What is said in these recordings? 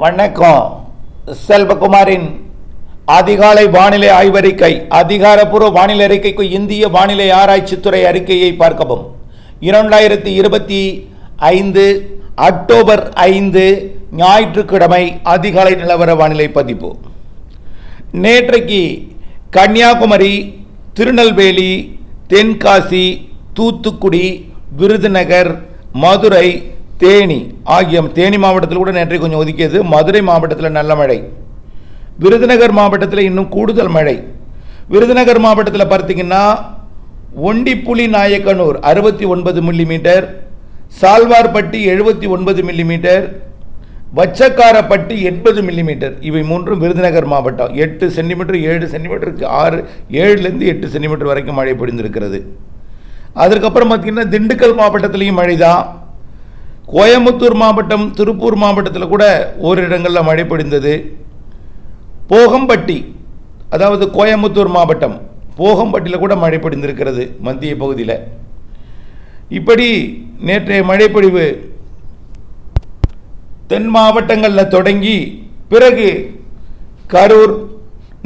வணக்கம். செல்வகுமாரின் அதிகாலை வானிலை ஆய்வறிக்கை அதிகாரப்பூர்வ வானிலை அறிக்கைக்கு இந்திய வானிலை ஆராய்ச்சித்துறை அறிக்கையை பார்க்கவும். இரண்டாயிரத்தி இருபத்தி ஐந்து அக்டோபர் ஐந்து ஞாயிற்றுக்கிழமை அதிகாலை நிலவர வானிலை பதிப்பு. நேற்றைக்கு கன்னியாகுமரி திருநெல்வேலி தென்காசி தூத்துக்குடி விருதுநகர் மதுரை தேனி ஆகிய தேனி மாவட்டத்தில் கூட நேற்றை கொஞ்சம் ஒதுக்கியது. மதுரை மாவட்டத்தில் நல்ல மழை. விருதுநகர் மாவட்டத்தில் இன்னும் கூடுதல் மழை. விருதுநகர் மாவட்டத்தில் பார்த்தீங்கன்னா ஒண்டிப்புலி நாயக்கனூர் அறுபத்தி ஒன்பது மில்லிமீட்டர் சால்வார்பட்டி எழுபத்தி ஒன்பது மில்லிமீட்டர் வச்சக்காரப்பட்டி எண்பது மில்லிமீட்டர் இவை மூன்றும் விருதுநகர் மாவட்டம். எட்டு சென்டிமீட்டர் ஏழு சென்டிமீட்டருக்கு ஆறு ஏழுலேருந்து எட்டு சென்டிமீட்டர் வரைக்கும் மழை பொழிந்திருக்கிறது. அதற்கப்புறம் பார்த்தீங்கன்னா திண்டுக்கல் மாவட்டத்திலையும் மழை தான் கோயம்புத்தூர் மாவட்டம் திருப்பூர் மாவட்டத்தில் கூட ஓரிடங்களில் மழை பொழிந்தது. போகம்பட்டி அதாவது கோயம்புத்தூர் மாவட்டம் போகம்பட்டியில் கூட மழை பொழிந்திருக்கிறது மத்திய பகுதியில். இப்படி நேற்றைய மழைப்பொழிவு தென் மாவட்டங்களில் தொடங்கி பிறகு கரூர்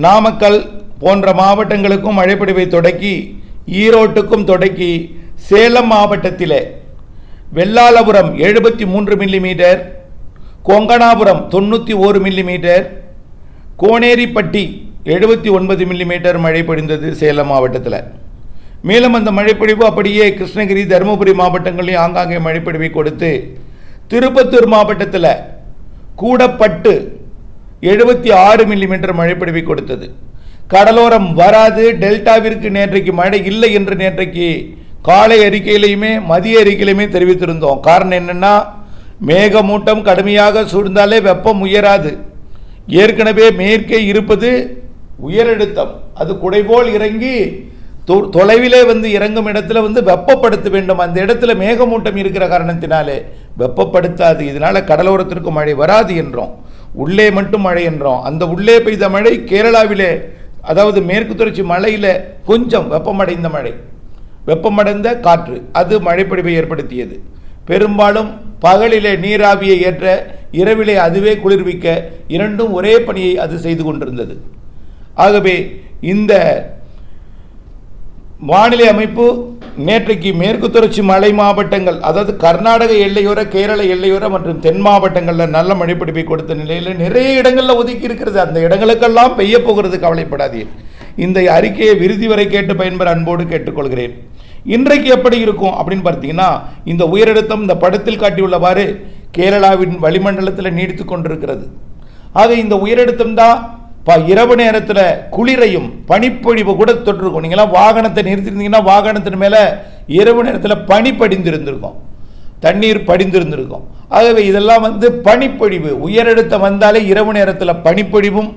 நாமக்கல் போன்ற மாவட்டங்களுக்கும் மழைப்பொழிவை தொடக்கி ஈரோட்டுக்கும் தொடக்கி சேலம் மாவட்டத்தில் வெள்ளாளபுரம் எழுபத்தி மூன்று மில்லிமீட்டர் கொங்கணாபுரம் தொண்ணூற்றி ஓரு மில்லிமீட்டர் கோனேரிப்பட்டி எழுபத்தி ஒன்பது மில்லிமீட்டர் மழை பொழிந்தது சேலம் மாவட்டத்தில். மேலும் அந்த மழைப்பொழிவு அப்படியே கிருஷ்ணகிரி தருமபுரி மாவட்டங்களையும் ஆங்காங்கே மழைப்பொழிவை கொடுத்து திருப்பத்தூர் மாவட்டத்தில் கூடப்பட்டு எழுபத்தி ஆறு மில்லிமீட்டர் மழைப்பொழிவை கொடுத்தது. கடலோரம் வராது டெல்டாவிற்கு நேற்றைக்கு மழை இல்லை என்று நேற்றைக்கு காலை அறிக்கையிலையுமே மதிய அறிக்கையிலையுமே தெரிவித்திருந்தோம். காரணம் என்னென்னா மேகமூட்டம் கடுமையாக சூழ்ந்தாலே வெப்பம் உயராது. ஏற்கனவே மேற்கே இருப்பது உயரழுத்தம். அது குடைபோல் இறங்கி தொ- தொலைவிலே வந்து இறங்கும் இடத்துல வந்து வெப்பப்படுத்த வேண்டும். அந்த இடத்துல மேகமூட்டம் இருக்கிற காரணத்தினாலே வெப்பப்படுத்தாது. இதனால் கடலோரத்திற்கு மழை வராது என்றோம். உள்ளே மட்டும் மழை என்றோம். அந்த உள்ளே பெய்த மழை கேரளாவிலே அதாவது மேற்கு தொடர்ச்சி மலையில் கொஞ்சம் வெப்பமடைந்த மழை. வெப்பமடைந்த காற்று. அது மழைப்பொழிவை ஏற்படுத்தியது. பெரும்பாலும் பகலிலே நீராவியை ஏற்ற இரவிலே அதுவே குளிர்விக்க இரண்டும் ஒரே பணியை அது செய்து கொண்டிருந்தது. ஆகவே இந்த வானிலை அமைப்பு நேற்றைக்கு மேற்கு தொடர்ச்சி மலை மாவட்டங்கள் அதாவது கர்நாடக எல்லையோர கேரள எல்லையோர மற்றும் தென் மாவட்டங்களில் நல்ல மழைப்பிடிப்பை கொடுத்த நிலையில் நிறைய இடங்களில் ஒதுக்கி இருக்கிறது. அந்த இடங்களுக்கெல்லாம் பெய்ய போகிறது கவலைப்படாதீர். இந்த அறிக்கையை விருதி வரை கேட்டு பயன்பெற அன்போடு கேட்டுக்கொள்கிறேன். இன்றைக்கு எப்படி இருக்கும் அப்படின்னு பார்த்தீங்கன்னா இந்த உயரழுத்தம் இந்த படத்தில் காட்டியுள்ளவாறு கேரளாவின் வளிமண்டலத்தில் நீடித்து கொண்டிருக்கிறது. ஆக இந்த உயரழுத்தம் தான் ப இரவு நேரத்தில் குளிரையும் பனிப்பொழிவு கூட தொட்டிருக்கும் நீங்களாம் வாகனத்தை நிறுத்திருந்தீங்கன்னா வாகனத்தின் மேலே இரவு நேரத்தில் பனி படிந்திருந்திருக்கும். தண்ணீர் படிந்திருந்திருக்கும். ஆகவே இதெல்லாம் வந்து பனிப்பொழிவு. உயரழுத்தம் வந்தாலே இரவு நேரத்தில் பனிப்பொழிவும்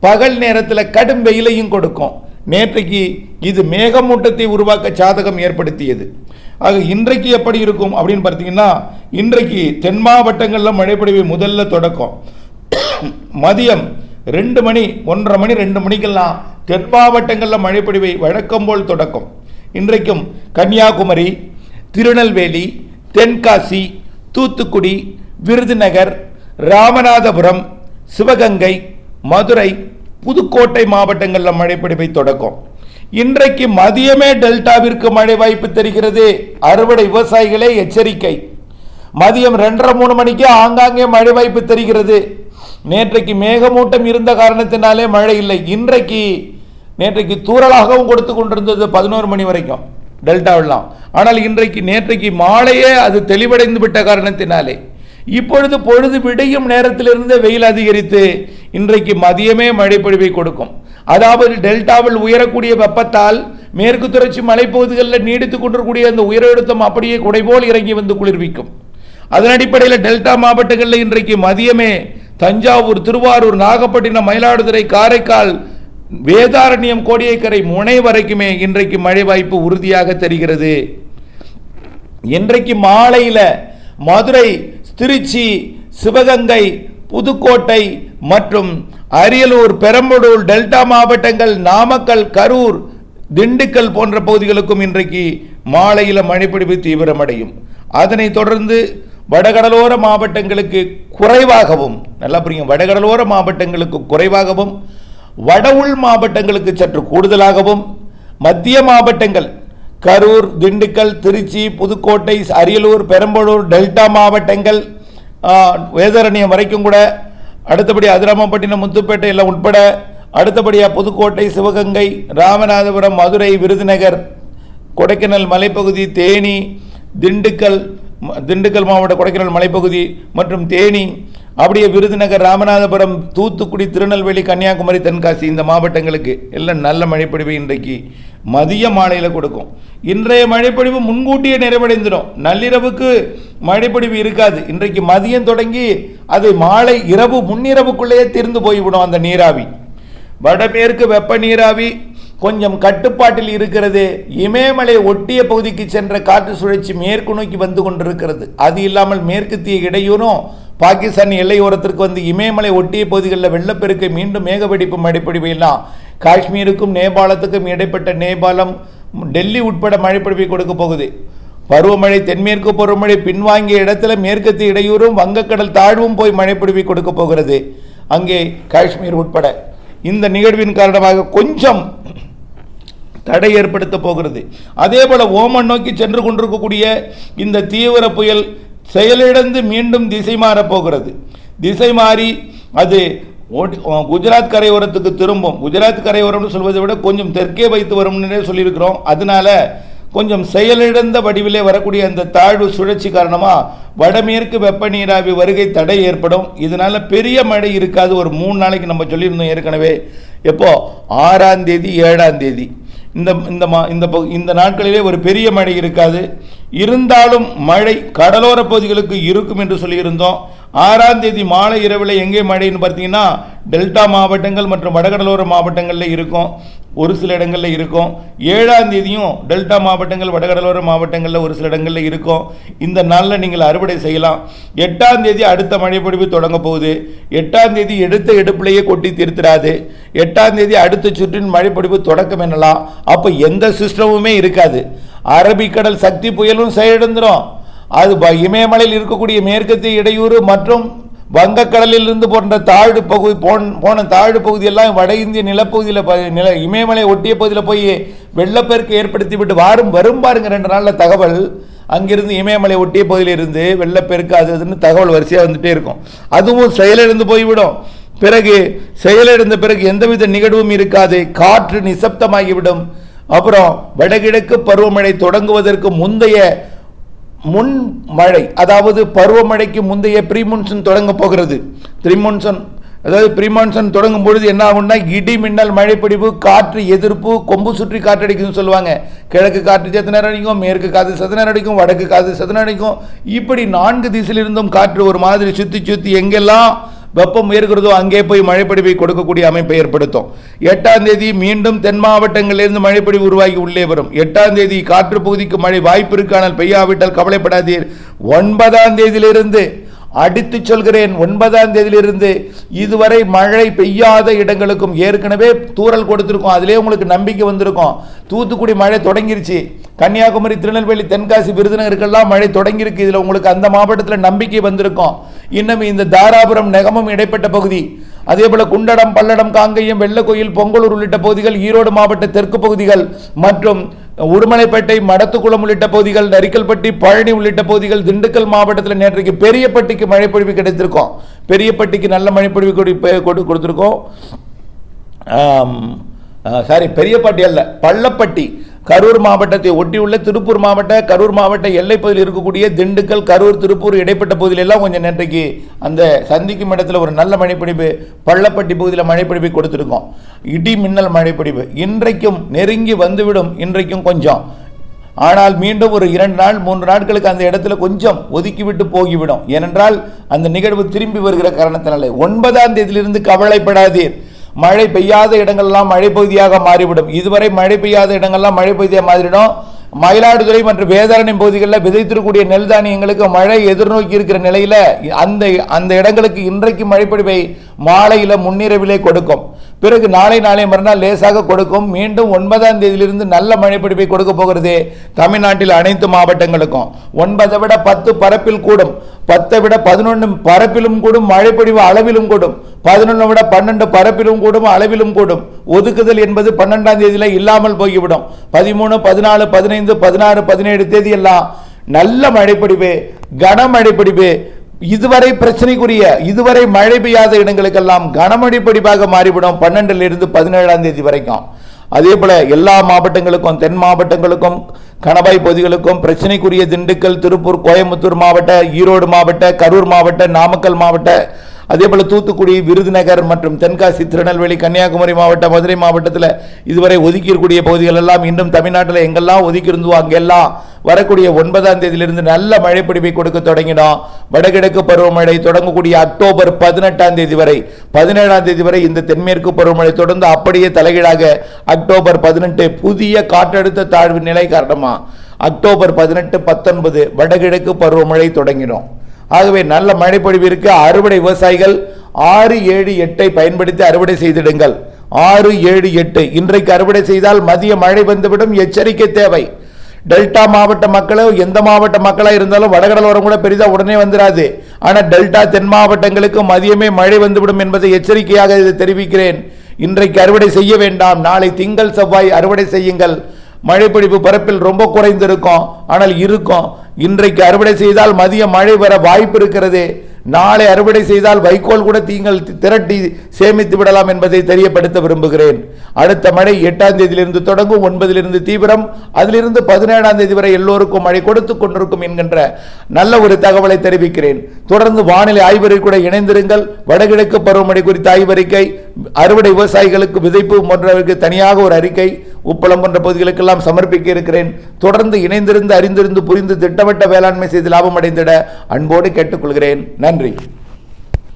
பகல் நேரத்தில் கடும் வெயிலையும் கொடுக்கும். நேற்றைக்கு இது மேகமூட்டத்தை உருவாக்க சாதகம் ஏற்படுத்தியது. ஆக இன்றைக்கு எப்படி இருக்கும் அப்படின்னு பார்த்தீங்கன்னா இன்றைக்கு தென் மாவட்டங்களில் மழைப்பொழிவு முதல்ல தொடக்கம். மதியம் ரெண்டு மணி ஒன்றரை மணி ரெண்டு மணிக்கெல்லாம் தென் மாவட்டங்களில் மழைப்பொழிவை வழக்கம் போல் தொடக்கம். இன்றைக்கும் கன்னியாகுமரி திருநெல்வேலி தென்காசி தூத்துக்குடி விருதுநகர் ராமநாதபுரம் சிவகங்கை மதுரை புதுக்கோட்டை மாவட்டங்களில் மழைப்பொழிவை தொடக்கம். இன்றைக்கு மதியமே டெல்டாவிற்கு மழை வாய்ப்பு தெரிகிறது. அறுவடை விவசாயிகளே எச்சரிக்கை. மதியம் ரெண்டரை மூணு மணிக்கு ஆங்காங்கே மழை வாய்ப்பு தெரிகிறது. நேற்றைக்கு மேகமூட்டம் இருந்த காரணத்தினாலே மழை இல்லை. இன்றைக்கு நேற்றைக்கு தூரலாகவும் கொடுத்து கொண்டிருந்தது பதினோரு மணி வரைக்கும் டெல்டாவெல்லாம். ஆனால் இன்றைக்கு நேற்றைக்கு மாலையே அது தெளிவடைந்து விட்ட காரணத்தினாலே இப்பொழுது பொழுது விடையும் நேரத்திலிருந்து வெயில் அதிகரித்து இன்றைக்கு மதியமே மழைப்பொழிவை கொடுக்கும். அதாவது டெல்டாவில் உயரக்கூடிய வெப்பத்தால் மேற்கு தொடர்ச்சி மலைப்பகுதிகளில் நீடித்து கொண்டிருக்கூடிய அந்த உயரழுத்தம் அப்படியே குடைபோல் இறங்கி வந்து குளிர்விக்கும். அதன் அடிப்படையில் டெல்டா மாவட்டங்களில் இன்றைக்கு மதியமே தஞ்சாவூர் திருவாரூர் நாகப்பட்டினம் மயிலாடுதுறை காரைக்கால் வேதாரண்யம் கோடியக்கரை முனை வரைக்குமே இன்றைக்கு மழை வாய்ப்பு உறுதியாக தெரிகிறது. இன்றைக்கு மாலையில் மதுரை திருச்சி சிவகங்கை புதுக்கோட்டை மற்றும் அரியலூர் பெரம்பலூர் டெல்டா மாவட்டங்கள் நாமக்கல் கரூர் திண்டுக்கல் போன்ற பகுதிகளுக்கும் இன்றைக்கு மாலையில் மழைப்பிடிப்பு தீவிரமடையும். அதனைத் தொடர்ந்து வடகடலோர மாவட்டங்களுக்கு குறைவாகவும் நல்லா புரியும் வடகடலோர மாவட்டங்களுக்கு குறைவாகவும் வட உள் மாவட்டங்களுக்கு சற்று கூடுதலாகவும் மத்திய மாவட்டங்கள் கரூர் திண்டுக்கல் திருச்சி புதுக்கோட்டை அரியலூர் பெரம்பலூர் டெல்டா மாவட்டங்கள் ஆ, வேதாரண்யம் வரைக்கும் கூட. அடுத்தபடி அதிராமப்பட்டினம் முத்துப்பேட்டை எல்லாம் உட்பட. அடுத்தபடியாக புதுக்கோட்டை சிவகங்கை ராமநாதபுரம் மதுரை விருதுநகர் கொடைக்கானல் மலைப்பகுதி தேனி திண்டுக்கல் திண்டுக்கல் மாவட்ட கொடைக்கானல் மலைப்பகுதி மற்றும் தேனி அப்படியே விருதுநகர் ராமநாதபுரம் தூத்துக்குடி திருநெல்வேலி கன்னியாகுமரி தென்காசி இந்த மாவட்டங்களுக்கு எல்லாம் நல்ல மழைப்பொழிவு இன்றைக்கு மதிய மாலையில் கொடுக்கும். இன்றைய மழைப்பொழிவு முன்கூட்டியே நிறைவடைந்துடும். நள்ளிரவுக்கு மழைப்பொழிவு இருக்காது. இன்றைக்கு மதியம் தொடங்கி அது மாலை இரவு முன்னிரவுக்குள்ளேயே தீர்ந்து போய்விடும் அந்த நீராவி. வடமேற்கு வெப்ப நீராவி கொஞ்சம் கட்டுப்பாட்டில் இருக்கிறது. இமயமலை ஒட்டிய பகுதிக்கு சென்ற காற்று சுழற்சி மேற்கு நோக்கி வந்து கொண்டிருக்கிறது. அது இல்லாமல் மேற்கத்திய இடையூறும் பாகிஸ்தான் எல்லையோரத்திற்கு வந்து இமயமலை ஒட்டிய பகுதிகளில் வெள்ளப்பெருக்கை மீண்டும் மேகவெடிப்பு மழைப்பொழிவு காஷ்மீருக்கும் நேபாளத்துக்கும் இடைப்பட்ட நேபாளம் டெல்லி உட்பட மழைப்பொழிவை கொடுக்க போகுது. பருவமழை தென்மேற்கு பருவமழை பின்வாங்கிய இடத்துல மேற்கத்திய இடையூறும் வங்கக்கடல் தாழ்வும் போய் மழைப்பொழிவை கொடுக்க போகிறது. அங்கே காஷ்மீர் உட்பட. இந்த நிகழ்வின் காரணமாக கொஞ்சம் தடை ஏற்படுத்த போகிறது. அதே போல ஓமன் நோக்கி சென்று கொண்டிருக்கக்கூடிய இந்த தீவிர புயல் செயலிழந்து மீண்டும் திசை மாறப் போகிறது. திசை மாறி அது குஜராத் கரையோரத்துக்கு திரும்பும். குஜராத் கரையோரம்னு சொல்வதை விட கொஞ்சம் தெற்கே வைத்து வரும்னு சொல்லியிருக்கிறோம். அதனால கொஞ்சம் செயலிழந்த வடிவிலே வரக்கூடிய அந்த தாழ்வு சுழற்சி காரணமாக வடமேற்கு வெப்ப நீராவி வருகை தடை ஏற்படும். இதனால பெரிய மழை இருக்காது. ஒரு மூணு நாளைக்கு நம்ம சொல்லியிருந்தோம் ஏற்கனவே. எப்போ? ஆறாம் தேதி ஏழாம் தேதி. இந்த இந்த மா இந்த பகு- இந்த நாட்களிலே ஒரு பெரிய மழை இருக்காது. இருந்தாலும் மழை கடலோர பகுதிகளுக்கு இருக்கும் என்று சொல்லியிருந்தோம். ஆறாம் தேதி மாலை இரவில் எங்கே மழைன்னு பார்த்தீங்கன்னா டெல்டா மாவட்டங்கள் மற்றும் வடகடலோர மாவட்டங்களில் இருக்கும். ஒரு சில இடங்களில் இருக்கும். ஏழாம் தேதியும் டெல்டா மாவட்டங்கள் வடகடலோர மாவட்டங்களில் ஒரு சில இடங்களில் இருக்கும். இந்த நாளில் நீங்கள் அறுவடை செய்யலாம். எட்டாம் தேதி அடுத்த மழைப்பொழிவு தொடங்க போகுது. எட்டாம் தேதி எடுத்த எடுப்பிலேயே கொட்டி தீர்த்திடாது. எட்டாம் தேதி அடுத்த சுற்றின் மழைப்பொழிவு தொடக்கம் என்னலாம். அப்போ எந்த சிஸ்டமுமே இருக்காது. அரபிக்கடல் சக்தி புயலும் செயலிழந்துடும் அது ப- இமயமலையில் இருக்கக்கூடிய மேற்கத்திய இடையூறு மற்றும் வங்கக்கடலில் இருந்து போன்ற தாழ்வு பகுதி போன் போன தாழ்வு பகுதியெல்லாம் வட இந்திய நிலப்பகுதியில் நில இமயமலை ஒட்டிய பகுதியில் போய் வெள்ளப்பெருக்கு ஏற்படுத்தி விட்டு வாரும் வரும் பாருங்க ரெண்டு நாளில் தகவல். அங்கிருந்து இமயமலை ஒட்டிய பகுதியில் இருந்து வெள்ளப்பெருக்கு அது இதுன்னு தகவல் வரிசையாக வந்துட்டே இருக்கும். அதுவும் செயலிழந்து போய்விடும். பிறகு செயலிழந்த பிறகு எந்தவித நிகழ்வும் இருக்காது. காற்று நிசப்தமாகிவிடும். அப்புறம் வடகிழக்கு பருவமழை தொடங்குவதற்கு முந்தைய முன் மழை அதாவது பருவமழைக்கு முந்தைய ப்ரீமான்சூன் தொடங்க போகிறது. ப்ரீமான்சூன் அதாவது ப்ரீமான்சூன் தொடங்கும் பொழுது என்ன ஆகும்னா இடி மின்னல் மழைப்பிடிப்பு காற்று எதிர்ப்பு கொம்பு சுற்றி காற்றடிக்குதுன்னு சொல்லுவாங்க. கிழக்கு காற்று சத்த நேரம் அடிக்கும் மேற்கு காற்று சத்த நேரம் அடிக்கும் வடக்கு காற்று சத்த நேரம் அடிக்கும். இப்படி நான்கு திசையிலிருந்தும் காற்று ஒரு மாதிரி சுற்றி சுற்றி எங்கெல்லாம் வெப்பம் உயர்கிறதோ அங்கே போய் மழைப்பொழிவை கொடுக்கக்கூடிய அமைப்பை ஏற்படுத்தும். எட்டாம் தேதி மீண்டும் தென் மாவட்டங்களிலிருந்து மழைப்பொழிவு உருவாகி உள்ளே வரும். எட்டாம் தேதி காற்று பகுதிக்கு மழை வாய்ப்பு இருக்கானால் பெய்யாவிட்டால் கவலைப்படாதீர். ஒன்பதாம் தேதியிலிருந்து அடித்து சொல்கிறேன். ஒன்பதாம் தேதியிலிருந்து இதுவரை மழை பெய்யாத இடங்களுக்கும் ஏற்கனவே தூறல் கொடுத்துருக்கோம். அதிலே உங்களுக்கு நம்பிக்கை வந்திருக்கும். தூத்துக்குடி மழை தொடங்கிருச்சு. கன்னியாகுமரி திருநெல்வேலி தென்காசி விருதுநகருக்கெல்லாம் மழை தொடங்கியிருக்கு. இதில் உங்களுக்கு அந்த மாவட்டத்தில் நம்பிக்கை வந்திருக்கும். இன்னும் இந்த தாராபுரம் நெகமம் இடைப்பட்ட பகுதி அதே போல குண்டடம் பல்லடம் காங்கேயம் வெள்ளக்கோயில் பொங்கலூர் உள்ளிட்ட பகுதிகள் ஈரோடு மாவட்ட தெற்கு பகுதிகள் மற்றும் உடுமலைப்பேட்டை மடத்துக்குளம் உள்ளிட்ட பகுதிகள் நரிக்கல்பட்டி பழனி உள்ளிட்ட பகுதிகள் திண்டுக்கல் மாவட்டத்தில் நேற்றைக்கு பெரியப்பட்டிக்கு மழைப்பொழிவு கிடைத்திருக்கோம். பெரியப்பட்டிக்கு நல்ல மழைப்பொழிவு கொடு- பெ- கொடு கொடுத்துருக்கோம். சாரி பெரியப்பட்டி அல்ல பள்ளப்பட்டி. கரூர் மாவட்டத்தை ஒட்டியுள்ள திருப்பூர் மாவட்ட கரூர் மாவட்ட எல்லைப்பகுதியில் இருக்கக்கூடிய திண்டுக்கல் கரூர் திருப்பூர் இடைப்பட்ட பகுதியிலெல்லாம் கொஞ்சம் நேற்றைக்கு அந்த சந்திக்கும் இடத்துல ஒரு நல்ல மழைப்பிடிப்பு பள்ளப்பட்டி பகுதியில் மழைப்பிடிப்பை கொடுத்துருக்கோம். இடி மின்னல் மழைப்பிடிப்பு இன்றைக்கும் நெருங்கி வந்துவிடும் இன்றைக்கும் கொஞ்சம். ஆனால் மீண்டும் ஒரு இரண்டு நாள் மூன்று நாட்களுக்கு அந்த இடத்துல கொஞ்சம் ஒதுக்கிவிட்டு போகிவிடும். ஏனென்றால் அந்த நிகழ்வு திரும்பி வருகிற காரணத்தினாலே. ஒன்பதாம் தேதியிலிருந்து கவலைப்படாதீர். மழை பெய்யாத இடங்கள்லாம் மழை பகுதியாக மாறிவிடும். இதுவரை மழை பெய்யாத இடங்கள்லாம் மழை பகுதியாக மாறிடும் மயிலாடுதுறை மற்றும் வேதாரண்யம் பகுதிகளில் விதைத்திருக்கூடிய நெல் தானியங்களுக்கு மழை எதிர்நோக்கி இருக்கிற நிலையில் அந்த அந்த இடங்களுக்கு இன்றைக்கு மழைப்பொழிவை மாலையில் முன்னிரவிலே கொடுக்கும். பிறகு நாளை நாளை மறுநாள் லேசாக கொடுக்கும். மீண்டும் ஒன்பதாம் தேதியிலிருந்து நல்ல மழை பிடிப்பை கொடுக்க போகிறது தமிழ்நாட்டில் அனைத்து மாவட்டங்களுக்கும். ஒன்பதை விட பத்து பரப்பில் கூடும். பத்தை விட பதினொன்று பரப்பிலும் கூடும். மழைப்பொழிவு அளவிலும் கூடும். பதினொன்று விட பன்னெண்டு பரப்பிலும் கூடும். அளவிலும் கூடும். ஒதுக்குதல் என்பது பன்னெண்டாம் தேதியில் இல்லாமல் போய்விடும். பதிமூணு பதினாலு பதினைந்து பதினாறு பதினேழு தேதி எல்லாம் நல்ல மழைப்பொழிவு கனமழை இதுவரை பிரச்சனைக்குரிய இதுவரை மழை பெய்யாத இடங்களுக்கெல்லாம் கனமழை பொழிவாக மாறிவிடும் பன்னெண்டுல இருந்து பதினேழாம் தேதி வரைக்கும். அதே போல எல்லா மாவட்டங்களுக்கும் தென் மாவட்டங்களுக்கும் கணவாய் பகுதிகளுக்கும் பிரச்சனைக்குரிய திண்டுக்கல் திருப்பூர் கோயம்புத்தூர் மாவட்ட ஈரோடு மாவட்ட கரூர் மாவட்ட நாமக்கல் மாவட்ட அதே போல் தூத்துக்குடி விருதுநகர் மற்றும் தென்காசி திருநெல்வேலி கன்னியாகுமரி மாவட்டம் மதுரை மாவட்டத்தில் இதுவரை ஒதுக்கியிருக்கூடிய பகுதிகள் எல்லாம் இன்னும் தமிழ்நாட்டில் எங்கெல்லாம் ஒதுக்கியிருந்தோ அங்கெல்லாம் வரக்கூடிய ஒன்பதாம் தேதியிலிருந்து நல்ல மழை பிடிப்பை கொடுக்க தொடங்கினோம். வடகிழக்கு பருவமழை தொடங்கக்கூடிய அக்டோபர் பதினெட்டாம் தேதி வரை. பதினேழாம் தேதி வரை இந்த தென்மேற்கு பருவமழை தொடர்ந்து அப்படியே தலைகீழாக அக்டோபர் பதினெட்டு புதிய காற்றழுத்த தாழ்வு நிலை காரணமாக அக்டோபர் பதினெட்டு பத்தொன்பது வடகிழக்கு பருவமழை தொடங்கினோம். ஆகவே நல்ல மழைப்பொழிவிற்கு அறுவடை விவசாயிகள் ஆறு ஏழு எட்டை பயன்படுத்தி அறுவடை செய்திடுங்கள். ஆறு ஏழு எட்டு. இன்றைக்கு அறுவடை செய்தால் மதிய மழை வந்துவிடும். எச்சரிக்கை தேவை. டெல்டா மாவட்ட மக்களோ எந்த மாவட்ட மக்களாக இருந்தாலும் வடகடலோரம் கூட பெரிதா உடனே வந்துடாது ஆனால் டெல்டா தென் மாவட்டங்களுக்கு மதியமே மழை வந்துவிடும் என்பதை எச்சரிக்கையாக இதை தெரிவிக்கிறேன். இன்றைக்கு அறுவடை செய்ய வேண்டாம். நாளை திங்கள் செவ்வாய் அறுவடை செய்யுங்கள். மழைப்பிடிப்பு பரப்பில் ரொம்ப குறைந்திருக்கும். ஆனால் இருக்கும். இன்றைக்கு அறுவடை செய்தால் மதிய மழை வர வாய்ப்பு இருக்கிறது. நாளை அறுவடை செய்தால் வைக்கோல் கூட தீங்கள் திரட்டி சேமித்து விடலாம் என்பதை தெரியப்படுத்த விரும்புகிறேன். அடுத்த மழை எட்டாம் தேதியிலிருந்து தொடங்கும். ஒன்பதிலிருந்து தீவிரம். அதிலிருந்து பதினேழாம் தேதி வரை எல்லோருக்கும் மழை கொடுத்து கொண்டிருக்கும் என்கின்ற நல்ல ஒரு தகவலை தெரிவிக்கிறேன். தொடர்ந்து வானிலை ஆய்வறிக்கை கூட இணைந்திருங்கள். வடகிழக்கு பருவமழை குறித்த ஆய்வறிக்கை அறுவடை விவசாயிகளுக்கு விதைப்பு போன்றவருக்கு தனியாக ஒரு அறிக்கை உப்பளம் போன்ற பகுதிகளுக்கெல்லாம் சமர்ப்பிக்க இருக்கிறேன். தொடர்ந்து இணைந்திருந்து அறிந்திருந்து புரிந்து திட்டமிட்ட வேளாண்மை செய்து லாபம் அடைந்திட அன்போடு கேட்டுக்கொள்கிறேன். நன்றி.